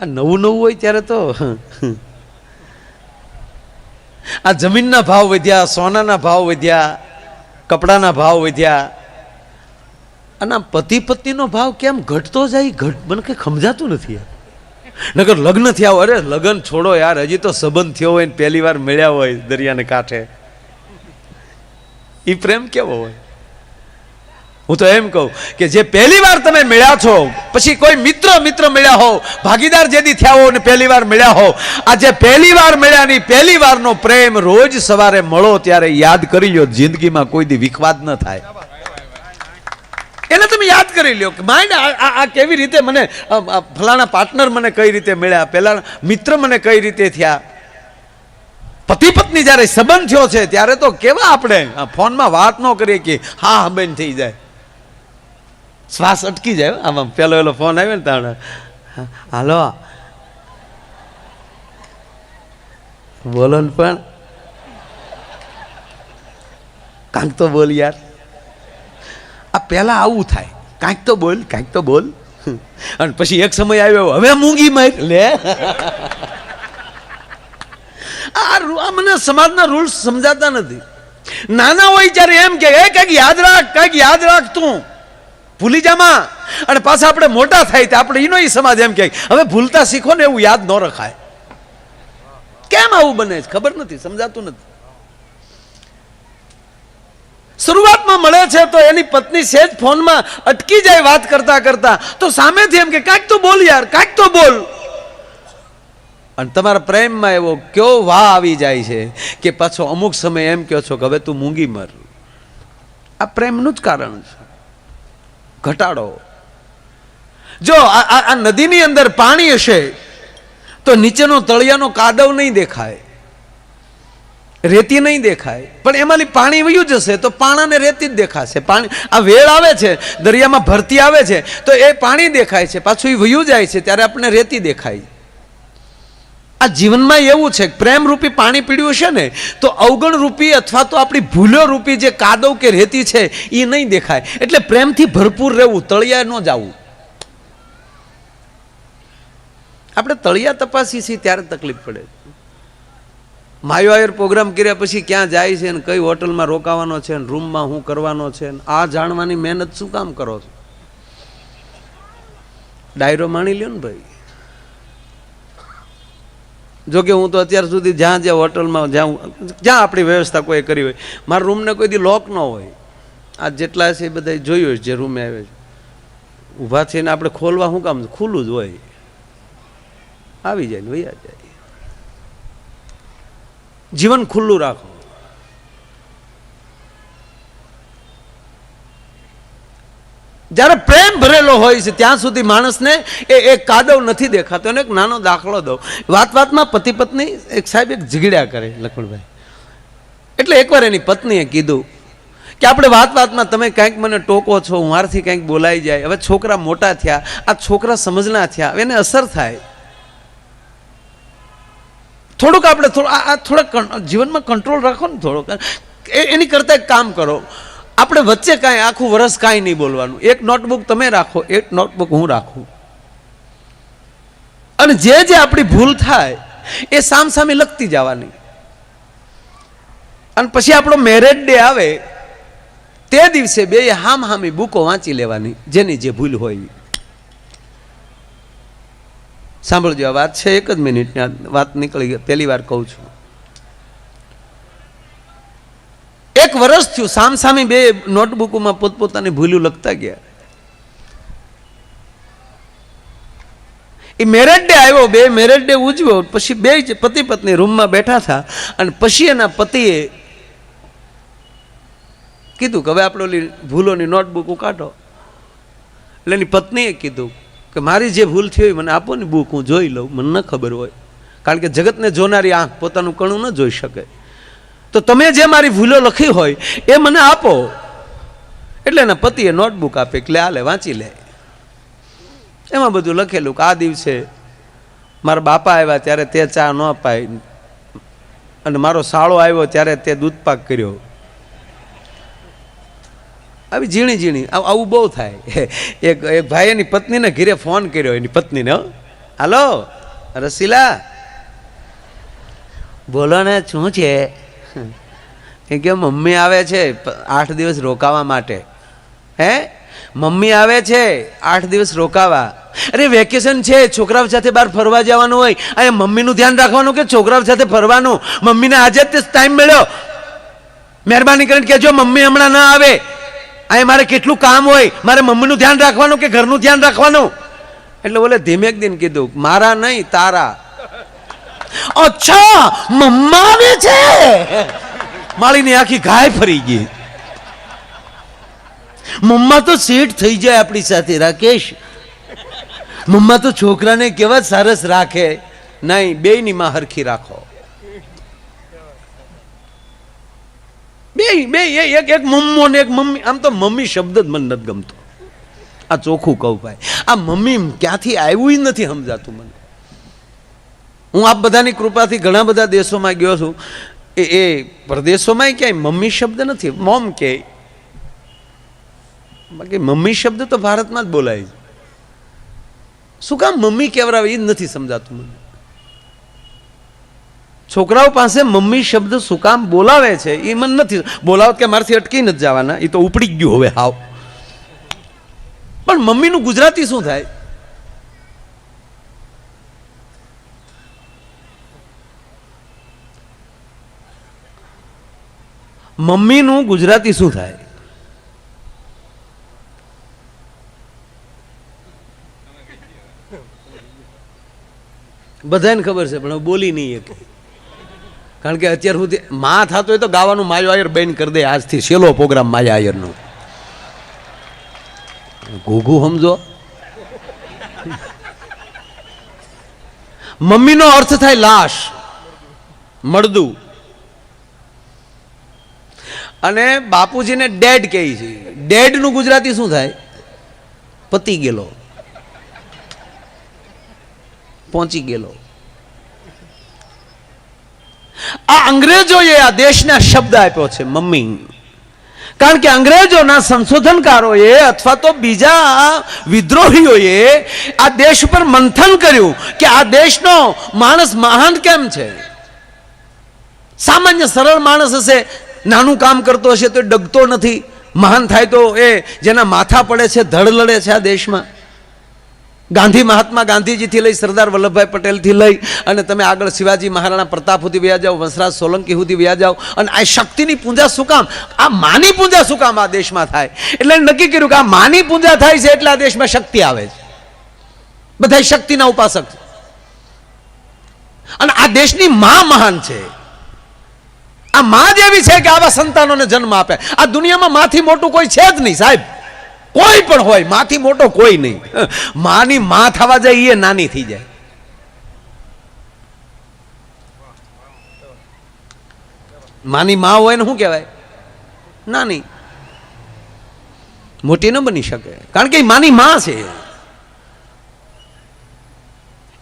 આ નવું નવું હોય ત્યારે તો આ જમીનના ભાવ વધ્યા, સોનાના ભાવ વધ્યા, કપડાના ભાવ વધ્યા. અને આ પતિ પત્નીનો ભાવ કેમ ઘટતો જાય? ઘટ, મને કંઈ સમજાતું નથી નકર લગ્ન થયા હોય, અરે લગ્ન છોડો યાર, હજી તો સંબંધ થયો હોય ને પહેલી વાર મળ્યા હોય દરિયાને કાંઠે. એ પ્રેમ કેવો હોય? હું તો એમ કહું કે જે પહેલી વાર તમે મળ્યા છો, પછી કોઈ મિત્ર મિત્ર મળ્યા હોવ ભાગીદાર જેથી થયા હો ને પહેલી વાર મળ્યા હો આ જે પહેલી વાર મળ્યાની પહેલી વારનો પ્રેમ રોજ સવારે મળો ત્યારે યાદ કરી લ્યો, જિંદગીમાં કોઈ દી વિખવાદ ન થાય. એને તમે યાદ કરી લ્યો કે, માઇન્ડ, આ કેવી રીતે મને ફલાણા પાર્ટનર મને કઈ રીતે મળ્યા, પેલા મિત્ર મને કઈ રીતે થયા? પતિ પત્ની જ્યારે સંબંધ થયો છે, ત્યારે તો કેવા આપણે ફોનમાં વાત ન કરીએ કે હા, બેન, થઈ જાય. શ્વાસ અટકી જાય. આમાં પેલો એલો ફોન આવ્યો ને તાણે. હાલો. બોલો ને પણ. કાંઈક તો બોલ યાર. આ પહેલા આવું થાય. કાંઈક તો બોલ કાંઈક તો બોલ. અને પછી એક સમય આવ્યો, હવે મૂંગી માર. લે. આ મને સમાજના રૂલ્સ સમજાતા નથી. નાના હોય ત્યારે એમ કે કંઈક યાદ રાખ કંઈક યાદ રાખ તું. ભૂલી જામાં. અને પાછા આપણે મોટા થાય તો આપણે એનો સમાજ એમ કહે. હવે ભૂલતા શીખો ને એવું યાદ ન રખાય. કેમ આવું બને છે? ખબર નથી, સમજાતું નથી. શરૂઆતમાં મળે છે તો એની પત્ની સેજ ફોનમાં અટકી જાય વાત કરતા કરતા. તો સામેથી એમ કે, કાંઈક તો બોલ યાર, કાંઈક તો બોલ. અને તમારા પ્રેમમાં એવો કયો વાહ આવી જાય છે કે પાછો અમુક સમય એમ કહો છો કે, હવે તું મૂંગી મર. આ પ્રેમનું જ કારણ છે. ઘટાડો. જો આ નદીની અંદર પાણી હશે, તો નીચેનો તળિયાનો કાદવ નહીં દેખાય. રેતી નહીં દેખાય. પણ એમાંથી પાણી વયું જશે તો પાણાને રેતી જ દેખાશે. પાણી આ વેળ આવે છે, દરિયામાં ભરતી આવે છે, તો એ પાણી દેખાય છે. પાછું એ વયું જાય છે, ત્યારે આપણને રેતી દેખાય. આ જીવનમાં એવું છે પ્રેમ રૂપી પાણી પીડ્યું છે ને, તો અવગણ રૂપી અથવા તો આપણી ભૂલો રૂપી જે કાદવ કે રેતી છે એ નહીં દેખાય. એટલે પ્રેમથી ભરપૂર રહેવું તળિયા ન જવું. આપણે તળિયા તપાસી છીએ, ત્યારે તકલીફ પડે. માયો આયર પ્રોગ્રામ કર્યા પછી ક્યાં જાય છે ને કઈ હોટલમાં રોકાવાનો છે ને રૂમમાં શું કરવાનો છે ને, આ જાણવાની મહેનત શું કામ કરો છો? ડાયરો માણી લ્યો ને ભાઈ. જો કે હું તો અત્યાર સુધી જ્યાં જ્યાં હોટલમાં જ્યાં જ્યાં આપણી વ્યવસ્થા કોઈ કરી હોય, મારા રૂમને કોઈ દી લોક ન હોય. આ જેટલા છે એ બધા જોયું હોય જે રૂમે આવે છે. ઊભા થઈને આપણે ખોલવા શું કામ ખુલ્લું જ હોય. આવી જાય વૈયા જાય. જીવન ખુલ્લું રાખો. જ્યારે પ્રેમ ભરેલો હોય છે, ત્યાં સુધી માણસને એ એક કાદવ નથી દેખાતો અને એક નાનો દાખલો દઉં. વાત વાતમાં પતિ પત્ની એક સાહેબ એક ઝીગડ્યા કરે લખણભાઈ એટલે એકવાર એની પત્નીએ કીધું કે આપણે વાત વાતમાં તમે કંઈક મને ટોકો છો મારથી કંઈક બોલાઈ જાય. હવે છોકરા મોટા થયા, આ છોકરા સમજના થયા એને અસર થાય. થોડુંક આપણે થોડું, આ થોડાક જીવનમાં કંટ્રોલ રાખો ને થોડોક. એની કરતાં એક કામ કરો. આપણે વચ્ચે કાંઈ આખું વરસ કાંઈ નહીં બોલવાનું. એક નોટબુક તમે રાખો, એક નોટબુક હું રાખું. અને જે જે આપણી ભૂલ થાય, એ સામ સામે લખતી જવાની. અને પછી આપણો મેરેજ ડે આવે, તે દિવસે બે હામ હામી બુકો વાંચી લેવાની, જેની જે ભૂલ હોય. સાંભળજો, આ વાત છે, એક જ મિનિટની વાત નીકળી ગઈ, પહેલી વાર કહું છું. એક વર્ષ થયું સામ સામે બે નોટબુકોમાં પોતપોતાની ભૂલ્યું લખતા ગયા. એ મેરેજ ડે આવ્યો, બે મેરેજ ડે ઉજવ્યો, પછી બે પતિ પત્ની રૂમમાં બેઠા હતા અને પછી એના પતિએ કીધું કે હવે આપણે ઓલી ભૂલોની નોટબુક કાઢો એટલે એની પત્નીએ કીધું કે મારી જે ભૂલ થઈ હોય મને આપો ને બુક, હું જોઈ લઉં, મને ન ખબર હોય. કારણ કે જગતને જોનારી આંખ પોતાનું કણું ન જોઈ શકે. તો તમે જે મારી ભૂલો લખી હોય એ મને આપો. એટલે એના પતિએ નોટબુક આપે એટલે હાલે વાંચી લે. એમાં બધું લખેલું કે આ દિવસે મારા બાપા આવ્યા ત્યારે તે ચા ન અપાય. અને મારો સાળો આવ્યો ત્યારે તે દૂધપાક કર્યો. આવી ઝીણી ઝીણી, આવું બહુ થાય. એક એક ભાઈ એની પત્નીને ઘીરે ફોન કર્યો, એની પત્નીને હાલો રસીલા બોલો ને, શું છે? એ કે મમ્મી આવે છે આઠ દિવસ રોકાવા માટે. હે? મમ્મી આવે છે, આઠ દિવસ રોકાવા. અરે, વેકેશન છે, છોકરાઓ સાથે બહાર ફરવા જવાનું હોય. અહીં મમ્મીનું ધ્યાન રાખવાનું કે છોકરાઓ સાથે ફરવાનું? મમ્મીને આજે જ ટાઈમ મળ્યો. મહેરબાની કરીને કહેજો, મમ્મી હમણાં ના આવે. અહીં મારે કેટલું કામ હોય? મારે મમ્મીનું ધ્યાન રાખવાનું કે ઘરનું ધ્યાન રાખવાનું? એટલે બોલે ધીમેક દિન કીધું, મારા નહીં, તારા. અચ્છા, મમ્મા આવે છે? માળીની આખી ગાય ફરી ગઈ. મમ્મા તો સેટ થઈ જાય આપણી સાથે, રાકેશ. મમ્મા તો છોકરાને કેવા સરસ રાખે. નહીં, બેયની માં હરખી રાખો. બે બે એક એક મમ્મો ને એક મમ્મી. આમ તો મમ્મી શબ્દ જ મને નથી ગમતો. આ ચોખ્ખું કહું ભાઈ. આ મમ્મી ક્યાંથી આવ્યું નથી સમજાતું મને. હું આપ બધાની કૃપાથી ઘણા બધા દેશોમાં ગયો છું. એ એ પરદેશોમાંય ક્યાંય મમ્મી શબ્દ નથી, મોમ કે. બાકી મમ્મી શબ્દ તો ભારતમાં જ બોલાય છે. શું કામ મમ્મી કહેવરાવે એ જ નથી સમજાતું મને. છોકરાઓ પાસે મમ્મી શબ્દ શું કામ બોલાવે છે એ મને નથી બોલાવત કે મારાથી અટકી નથી જવાના, એ તો ઉપડી ગયું હવે, હાવ. પણ મમ્મીનું ગુજરાતી શું થાય? મમ્મીનું ગુજરાતી શું થાય? બધાને ખબર છે, પણ બોલી નહીં એક કારણ કે અત્યાર સુધી માં થતો હોય તો ગાવાનું માયો આયર બેન કરી દે આજથી, છેલ્લો પ્રોગ્રામ માયા આયરનો ઘૂઘુ સમજો. મમ્મીનો અર્થ થાય લાશ, મળદું. અને બાપુજીને ડેડ કહે છે. ડેડનું ગુજરાતી શું થાય? પતી ગયેલો. પહોંચી ગયેલો. આ અંગ્રેજોએ આ દેશના શબ્દ આપ્યો છે, મમ્મી. કારણ કે અંગ્રેજોના સંશોધનકારોએ અથવા તો બીજા વિદ્રોહીઓએ આ દેશ પર મંથન કર્યું કે આ દેશનો માણસ મહાન કેમ છે? સામાન્ય સરળ માણસ હશે નાનું કામ કરતો હશે તો ડગતો નથી. મહાન થાય તો એ જેના માથા પડે છે, ધડ લડે છે આ દેશમાં. ગાંધી મહાત્મા ગાંધીજીથી લઈ સરદાર વલ્લભભાઈ પટેલથી લઈ અને તમે આગળ શિવાજી મહારાણા પ્રતાપ સુધી વ્યા જાઓ, વંશરાજ સોલંકી સુધી વ્યા જાઓ અને આ શક્તિની પૂજા શું કામ? આ માની પૂજા શું કામ આ દેશમાં થાય? એટલે નક્કી કર્યું કે આ માની પૂજા થાય છે એટલે આ દેશમાં શક્તિ આવે છે. બધા શક્તિના ઉપાસક અને આ દેશની માં મહાન છે. આ માં જ છે કે આવા સંતાનોને જન્મ આપે. આ દુનિયામાં માથી મોટું કોઈ છે જ નહીં, સાહેબ. કોઈ પણ હોય, માથી મોટો કોઈ નહીં. માની માં થવા જાય એ નાની થઈ જાય. માની માં હોય ને શું કહેવાય? નાની. મોટી ન બની શકે. કારણ કે માની માં છે.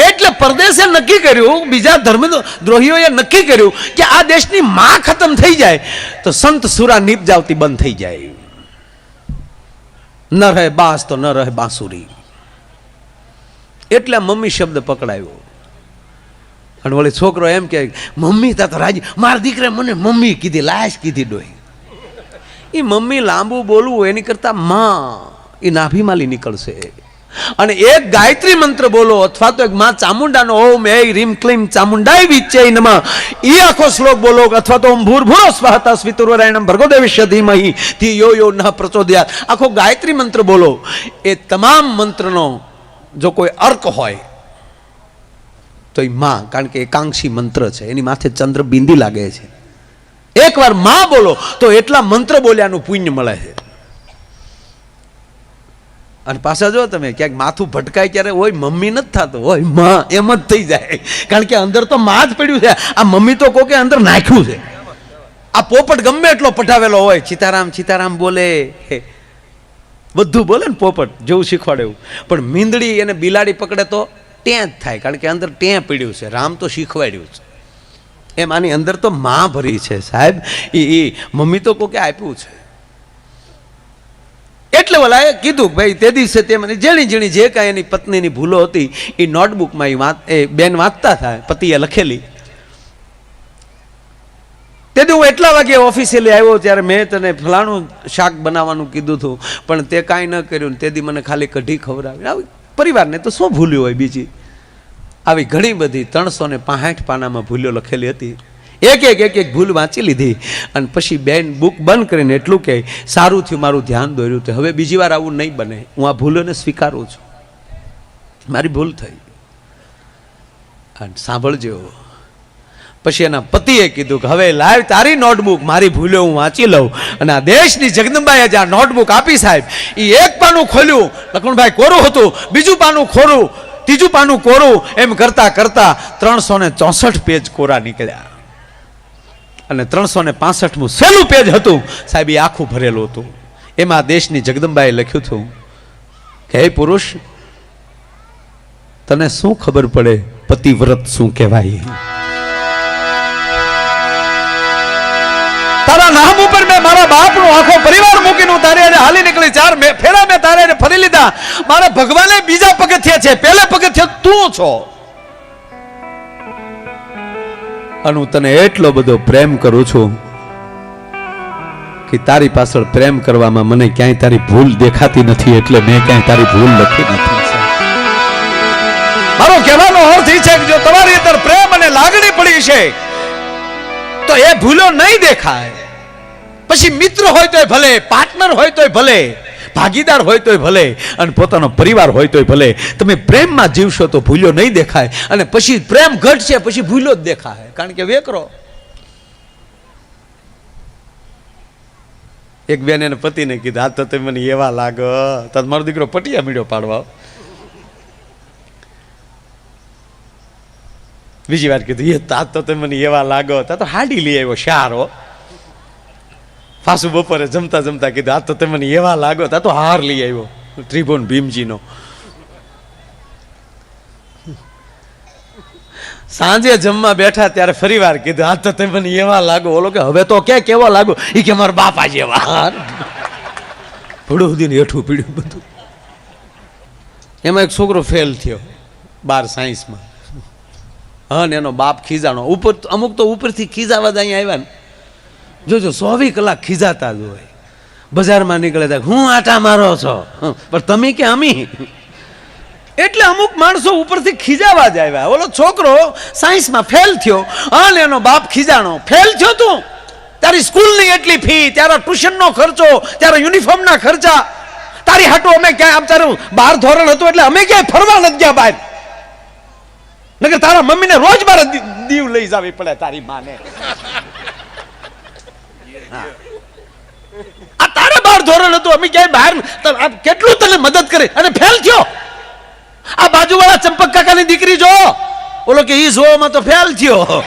એટલે પરદેશે નક્કી કર્યું, બીજા ધર્મ દ્રોહીઓએ નક્કી કર્યું કે આ દેશની માં ખતમ થઈ જાય, તો સંત સુરા નીપ જાવતી બંધ થઈ જાય. ન રહે બાસ તો ન રહે બાંસુરી. એટલે મમ્મી શબ્દ પકડાયો. અને વળી છોકરો એમ કે મમ્મી, તા તો રાજી, મારા દીકરે મને મમ્મી કીધી, લાશ કીધી ડોહી. એ મમ્મી લાંબુ બોલવું, એની કરતા માં એ નાભીમાલી નીકળશે. અને એક ગાયત્રી મંત્ર બોલો, અથવા તો એક માં ચામુંડાનો, ઓમ એ રીમ ક્લીમ ચામુંડાઈ વિચે નમઃ. એ આખો શ્લોક બોલો, અથવા તો ઓમ ભૂર ભૂરો સ્વાહતા સ્વિતુર્વરાયણમ ભર્ગોદેવિષ્ય ધીમહિ થી યો યો ન પ્રચોદયાત. આખો ગાયત્રી મંત્ર બોલો. એ તમામ મંત્રનો જો કોઈ અર્ક હોય, તો એ માં, કારણ કે એકાંક્ષી મંત્ર છે, એની માથે ચંદ્ર બિંદી લાગે છે. એકવારમાં બોલો, તો એટલા મંત્ર બોલ્યાનું પુણ્ય મળે છે. અને પાછા જો તમે, ક્યાંક માથું ભટકાય ત્યારે હોય મમ્મી નથી થતું. હોયમાં, એમ જ થઈ જાય. કારણ કે અંદર તો માં જ પડ્યું છે. આ મમ્મી તો કોકે અંદર નાખ્યું છે. આ પોપટ ગમે એટલો પઠાવેલો હોય, સીતારામ સીતારામ બોલે. બધું બોલે ને પોપટ, જેવું શીખવાડે એવું. પણ મીંદડી એને બિલાડી પકડે તો ટેં જ થાય, કારણ કે અંદર ટેં પીડ્યું છે. રામ તો શીખવાડ્યું છે. એમ આની અંદર તો માં ભરી છે, સાહેબ. એ મમ્મી તો કોકે આપ્યું છે. એટલે એટલે એ કીધું ભાઈ તે દિવસે તે મને જેણી જેણી જે કાંઈ એની પત્નીની ભૂલો હતી, એ નોટબુકમાં એ વાંચ એ બેન વાંચતા થાય પતિએ લખેલી. તેથી હું એટલા વાગે ઓફિસિયલી આવ્યો ત્યારે મેં તને ફલાણું શાક બનાવવાનું કીધું હતું, પણ તે કાંઈ ન કર્યું ને તેથી મને ખાલી કઢી ખવડાવી. આવી પરિવારને તો શું ભૂલ્યું હોય બીજી? આવી ઘણી બધી ત્રણસો ને પાનામાં ભૂલ્યો લખેલી હતી. એક એક એક એક ભૂલ વાંચી લીધી. અને પછી બેન બુક બંધ કરીને એટલું કે સારું થયું, મારું ધ્યાન દોર્યું તો. હવે બીજી વાર આવું નહીં બને. હું આ ભૂલોને સ્વીકારું છું. મારી ભૂલ થઈ. અને સાંભળજો. પછી એના પતિએ કીધું કે, હવે લાવ તારી નોટબુક. મારી ભૂલો હું વાંચી લઉં. અને આ દેશની જગદંબાએ જે આ નોટબુક આપી સાહેબ એ એક પાનું ખોલ્યું. લખમણભાઈ કોરું હતું, બીજું પાનું ખોરું, ત્રીજું પાનું કોરું. એમ કરતા કરતા ત્રણસો ને ચોસઠ પેજ કોરા નીકળ્યા. અને ત્રણસો ને પાસઠમું સહેલું પેજ હતું. સાહેબ, એ આખું ભરેલું હતું. એમાં દેશની જગદંબાએ લખ્યું હતું કે, હે પુરુષ, તને શું ખબર પડે? પતિવ્રત શું કહેવાય? તારા નામ ઉપર મેં મારા બાપનો આખો પરિવાર મૂકીને તારે હારે હાલી નીકળી. ચાર ફેરા મેં તારે ફરી લીધા. મારા ભગવાને બીજા પગથિયા છે. પહેલા પગથિયા તું છો. અને હું તને એટલો બધો પ્રેમ કરું છું કે તારી પાછળ પ્રેમ કરવામાં મને ક્યાંય તારી ભૂલ દેખાતી નથી એટલે મેં ક્યાંય તારી ભૂલ લખી નથી મારો કહેવાનો અર્થ એ છે કે જો તમારી અંદર પ્રેમ અને લાગણી પડી છે, તો એ ભૂલો નહીં દેખાય. પછી મિત્ર હોય તોય ભલે પાર્ટનર હોય તોય ભલે ભાગીદાર હોય તોય ભલે અને પોતાનો પરિવાર હોય તોય ભલે. તમે પ્રેમમાં જીવશો તો ભૂલ્યો નહીં દેખાય અને પછી પ્રેમ ઘટશે પછી ભૂલ્યો જ દેખાય. કારણ કે વેકરો. એક બેન એને પતિને કીધું આ તો તમે મને એવા લાગો. તો મારો દીકરો પટિયા મીડો પાડવા બીજી વાર કીધું એ તા તો તમે મને એવા લાગો. તા તો હાડી લઈ આવ્યો, શારો પાછું બપોરે જમતા જમતા કીધું, આ તો તમે મને એવા લાગો તા તો હાર લઈ આવ્યો. ત્રિભુવન ભીમજીનો. સાંજે જમવા બેઠા ત્યારે ફરી વાર કીધું, આ તો તમે મને એવા લાગો. ઓલો કે, હવે તો કે કેવો લાગો? એ કે, મારા બાપા જેવા. ભડું સુધી હેઠું પીડ્યું બધું. એમાં એક છોકરો ફેલ થયો, બાર સાયન્સમાં હા ને એનો બાપ ખીજાણો. ઉપર અમુક તો ઉપરથી ખીજાવા જ અહીંયા આવ્યા ને. જોજો સોવી કલાક ખીજાતા જ હોય. બજારમાં નીકળે ત્યાં હું આટા મારો છો? પણ તમે કે અમી? એટલે અમુક માણસો ઉપરથી ખીજાવા જ આવ્યા. ઓલો છોકરો સાયન્સમાં ફેલ થયો. અને એનો બાપ ખીજાણો. ફેલ થયો તું? તારી સ્કૂલની એટલી ફી તારા ટ્યુશનનો ખર્ચો તારા યુનિફોર્મના ખર્ચા. તારી હાટો અમે ક્યાંય, આમ તારું બાર ધોરણ હતું એટલે અમે ક્યાંય ફરવા નથી ગયા બહાર. નકર તારા મમ્મીને રોજ મારે દીવ લઈ જાવી પડે તારી માને. આ તારે બાર ધોરણ હતું, અમે ક્યાંય બહાર કેટલું તને મદદ કરે? અને ફેલ થયો? આ બાજુવાળા ચંપક કાકાની દીકરી જો. ઓલો કે, ઈ જોવામાં તો ફેલ થયો.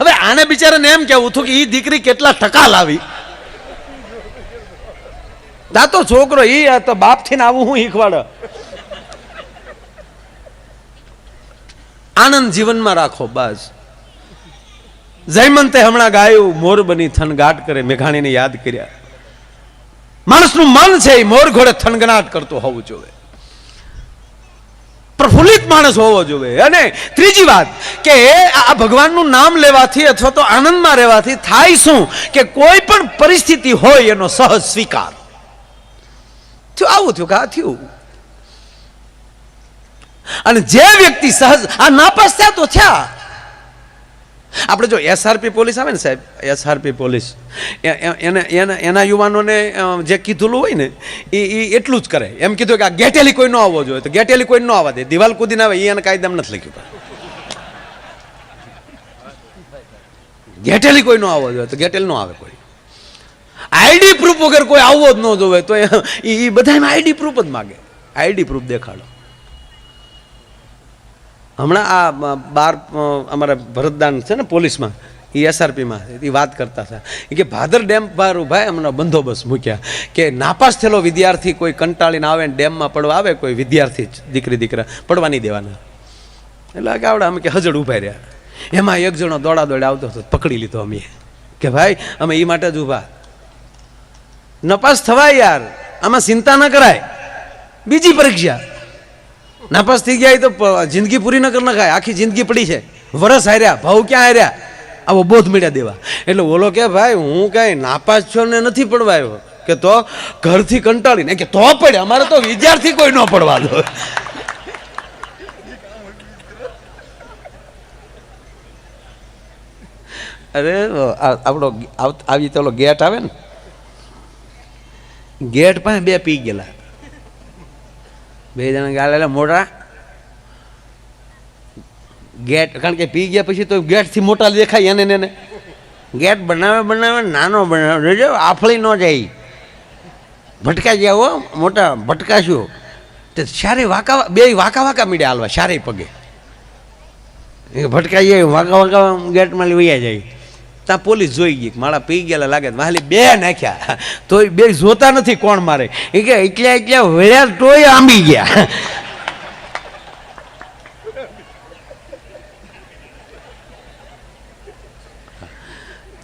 હવે આને બિચારાને એમ કેવું હતું કે ઈ દીકરી કેટલા ટકા લાવી દાતો છોકરો, ઈ તો બાપથી આવું હું શીખવાડ. આનંદ જીવનમાં રાખો, બસ. જયમંતે હમણાં ગાયું, મોર બની થનગાટ કરે, મેઘાણીને યાદ કર્યા. માણસનું મન છે એ મોર ઘોડે થનગનાટ કરતો હોવું જોઈએ પ્રફુલ્લિત માણસ હોવો જોઈએ અને ત્રીજી વાત કે આ ભગવાનનું નામ લેવાથી અથવા તો આનંદમાં રહેવાથી થાય શું કે કોઈ પણ પરિસ્થિતિ હોય એનો સહજ સ્વીકાર. થયું, આવું થયું કે આ થયું. અને જે વ્યક્તિ સહજ, આ નાપાસ થયા તો થયા. આપણે જો એસઆરપી પોલીસ આવે ને સાહેબ એસઆરપી પોલીસ એને એના એના યુવાનોને જે કીધેલું હોય ને એ એ એટલું જ કરે. એમ કીધું કે આ ગેટેલી કોઈ ન આવવો જોઈએ, તો ગેટેલી કોઈ ન આવવા દે. દિવાલ કૂદીને આવે એ એને કાયદામાં નથી લખ્યું. ગેટેલી કોઈ ન આવવો જોઈએ, તો ગેટેલ ન આવે કોઈ. આઈડી પ્રૂફ વગર કોઈ આવવો જ ન જોવે તો એ બધામાં આઈડી પ્રૂફ જ માગે. આઈડી પ્રૂફ દેખાડો. હમણાં આ બાર અમારે ભરતદાન છે ને પોલીસમાં એ એસઆરપીમાં એ વાત કરતા હતા. કે ભાદર ડેમ પર ભાઈ હમણાં બંદોબસ્ત મૂક્યા. કે નાપાસ થયેલો વિદ્યાર્થી કોઈ કંટાળીને આવે ને ડેમમાં પડવા આવે, કોઈ વિદ્યાર્થી દીકરી દીકરા પડવા નહીં દેવાના. એટલે કે આવડે અમે કે હજડ ઊભા રહ્યા. એમાં એક જણો દોડા દોડે આવતો હતો, પકડી લીધો અમે. કે ભાઈ, અમે એ માટે જ ઊભા નપાસ થવાય યાર, આમાં ચિંતા ન કરાય. બીજી પરીક્ષા. નાપાસ થઈ ગયા તો જિંદગી પૂરી ન કરી નખાય. આખી જિંદગી પડી છે. વરસ હાર્યા, ભાવ ક્યાં હાર્યા? આવો બોધ મળ્યા દેવા. એટલે ઓલો કે, ભાઈ, હું કાંઈ નાપાસ છો ને નથી પડવા આવ્યો. કે તો ઘરથી કંટાળીને, કે તો પડે, અમારે તો વિદ્યાર્થી કોઈ ન પડવા દો. અરે આપણો આવી તો ગેટ આવે ને. ગેટ પાસે બે પી ગયેલા. બે જણા ગાલે મોટા ગેટ, કારણ કે પી ગયા પછી તો ગેટથી મોટા દેખાય એને ને ગેટ બનાવે બનાવે, નાનો બનાવે. જો આફળી ન જાય. ગયા હો, મોટા, ભટકાશું. તે સારી વાંકા, બે વાંકા વાંકા મીડ્યા હાલવા, સારી પગે. એ ભટકાઈ જાય, વાંકા વાંકા ગેટમાં વૈયા જાય. ત્યાં પોલીસ જોઈ ગઈ મારા પી ગયેલા લાગે વાલી બે નાખ્યા. તો બે જોતા નથી કોણ મારે. એ કે એટલા એટલા વળ્યા તોય આંબી ગયા.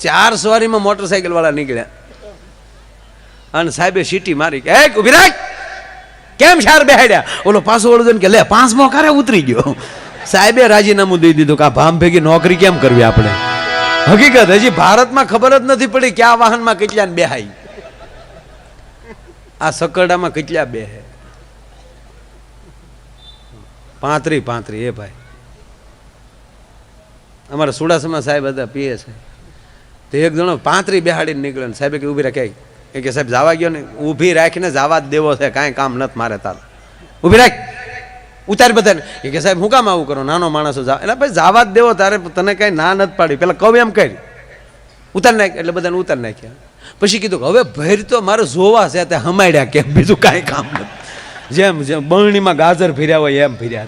ચાર સવારીમાં મોટરસાઇકલ વાળા નીકળ્યા. અને સાહેબે સીટી મારી કે એક રાખ. કેમ શાર બેહાડ્યા? ઓલો પાછો વળો કે, લે, પાંચમો કારે ઉતરી ગયો. સાહેબે રાજીનામું દઈ દીધું કે આ ભામ ભેગી નોકરી કેમ કરવી આપણે? હકીકત, હજી ભારતમાં ખબર જ નથી પડી કે આ વાહનમાં કેટલા બેહાય. આ સકરડામાં કેટલા બે પાંત્રી પાંત્રી, એ ભાઈ. અમારા સુડાસમાં સાહેબ હતા પીએ છે. તો એક જણો પાંત્રી બેહાડીને નીકળ્યો ને સાહેબે કે ઊભી રાખે. એ કે સાહેબ જવા ગયો ને, ઊભી રાખીને જવા જ દેવો છે, કાંઈ કામ નથી મારે તાર. ઊભી રાખ. ઉતાર બધાને. એ કે સાહેબ, હું કામ આવું કરો? નાનો માણસો જા એટલે ભાઈ જવા જ દેવો તારે તને કાંઈ ના નથી પાડી. પેલા કહું એમ કરી ઉતાર નાખ એટલે બધાને ઉતાર નાખ્યા. પછી કીધું હવે ભેર તો મારે જોવા છે તે હમાડ્યા કેમ બીજું કાંઈ કામ નથી. જેમ જેમ બરણીમાં ગાજર ફેર્યા હોય, એમ ફર્યા